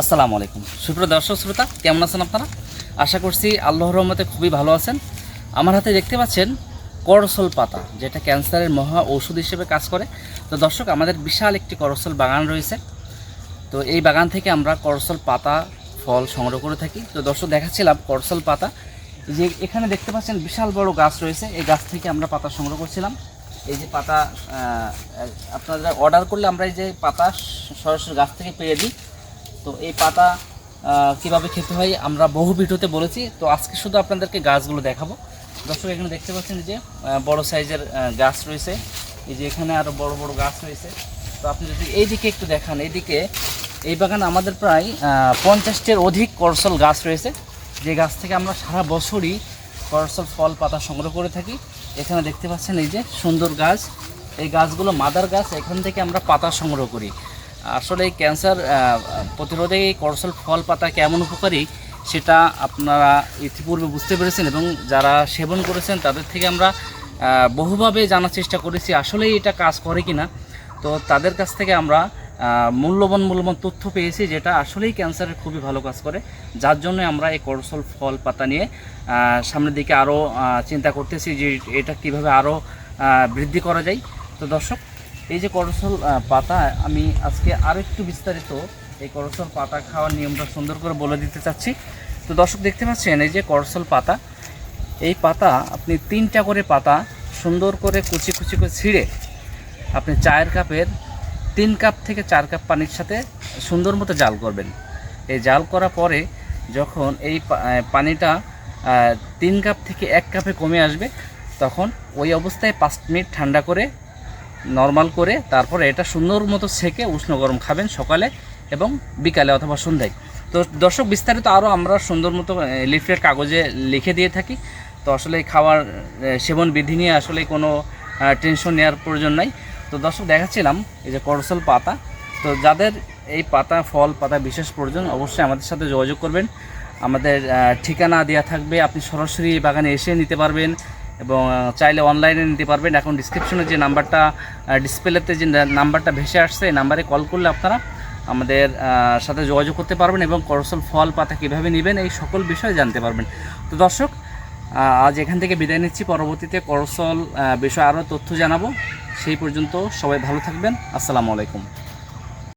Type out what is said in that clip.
আসসালামু আলাইকুম। সুপ্রিয় দর্শক, শ্রোতা, কেমন আছেন আপনারা? আশা করছি আল্লাহ রহমতে খুবই ভালো আছেন। আমার হাতে দেখতে পাচ্ছেন করসল পাতা, যেটা ক্যান্সারের মহা ঔষধ হিসেবে কাজ করে। তো দর্শক, আমাদের বিশাল একটি করসল বাগান রয়েছে। তো এই বাগান থেকে আমরা করসল পাতা, ফল সংগ্রহ করে থাকি। তো দর্শক, দেখাচ্ছিলাম করসল পাতা। যে এখানে দেখতে পাচ্ছেন বিশাল বড় গাছ রয়েছে। এই গাছ থেকে আমরা পাতা সংগ্রহ করছিলাম। এই যে পাতা আপনারা অর্ডার করলে আমরা এই যে পাতা সরাসরি গাছ থেকে পেয়ে দিই। তো এই পাতা কীভাবে খেতে হয় আমরা বহু ভিডিওতে বলেছি। তো আজকে শুধু আপনাদেরকে গাছগুলো দেখাবো। দর্শক, এখানে দেখতে পাচ্ছেন যে বড় সাইজের গাছ রয়েছে। এই যে এখানে আরও বড় বড় গাছ রয়েছে। তো আপনি যদি এইদিকে একটু দেখান, এইদিকে, এই বাগানে আমাদের প্রায় পঞ্চাশটির অধিক করসল গাছ রয়েছে। যে গাছ থেকে আমরা সারা বছরই করসল ফল, পাতা সংগ্রহ করে থাকি। এখানে দেখতে পাচ্ছেন এই যে সুন্দর গাছ। এই গাছগুলো মাদার গাছ, এখান থেকে আমরা পাতা সংগ্রহ করি। আসলে এই ক্যান্সার প্রতিরোধে এই করসল ফল পাতা কেমন উপকারী সেটা আপনারা ইতিপূর্বে বুঝতে পেরেছেন এবং যারা সেবন করেছেন তাদের থেকে আমরা বহুভাবে জানার চেষ্টা করেছি আসলেই এটা কাজ করে কিনা। তো তাদের কাছ থেকে আমরা মূল্যবান মূল্যবান তথ্য পেয়েছি যেটা আসলেই ক্যান্সারের খুবই ভালো কাজ করে। যার জন্য আমরা এই করসল ফল পাতা নিয়ে সামনের দিকে আরও চিন্তা করতেছি যে এটা কীভাবে আরও বৃদ্ধি করা যায়। তো দর্শক এই যে করসল পাতা, আমি আজকে আরও একটু বিস্তারিত এই করসল পাতা খাওয়ার নিয়মটা সুন্দর করে বলে দিতে চাচ্ছি। তো দর্শক দেখতে পাচ্ছেন, এই যে করসল পাতা, এই পাতা, আপনি তিনটা করে পাতা সুন্দর করে কুচি কুচি করে ছিঁড়ে আপনি চায়ের কাপের তিন কাপ থেকে চার কাপ পানির সাথে সুন্দর মতো জাল করবেন। এই জাল করার পরে যখন এই পানিটা তিন কাপ থেকে এক কাপে কমে আসবে, তখন ওই অবস্থায় পাঁচ মিনিট ঠান্ডা করে নর্মাল করে তারপরে এটা সুন্দর মতো সেকে উষ্ণ গরম খাবেন সকালে এবং বিকালে অথবা সন্ধ্যায়। তো দর্শক, বিস্তারিত আরও আমরা সুন্দর মতো লিফলেট কাগজে লিখে দিয়ে থাকি। তো আসলে খাওয়ার সেবন বিধি নিয়ে আসলে কোনো টেনশন নেওয়ার প্রয়োজন নাই। তো দর্শক, দেখাচ্ছিলাম এই যে করসল পাতা। তো যাদের এই পাতা, ফল, পাতা বিশেষ প্রয়োজন, অবশ্যই আমাদের সাথে যোগাযোগ করবেন। আমাদের ঠিকানা দেওয়া থাকবে। আপনি সরাসরি বাগানে এসে নিতে পারবেন। এবং চাইলে অনলাইনে নিতে পারবেন। এখন ডিসক্রিপশনে যে নাম্বারটা ডিসপ্লেতে যে নাম্বারটা ভেসে আসছে, এই নাম্বারে কল করলে আপনারা আমাদের সাথে যোগাযোগ করতে পারবেন এবং করসল ফল পাতা কীভাবে নেবেন, এই সকল বিষয়ে জানতে পারবেন। তো দর্শক আজ এখান থেকে বিদায় নিচ্ছি। পরবর্তীতে করসল বিষয়ে আরও তথ্য জানাব। সেই পর্যন্ত সবাই ভালো থাকবেন। আসসালামু আলাইকুম।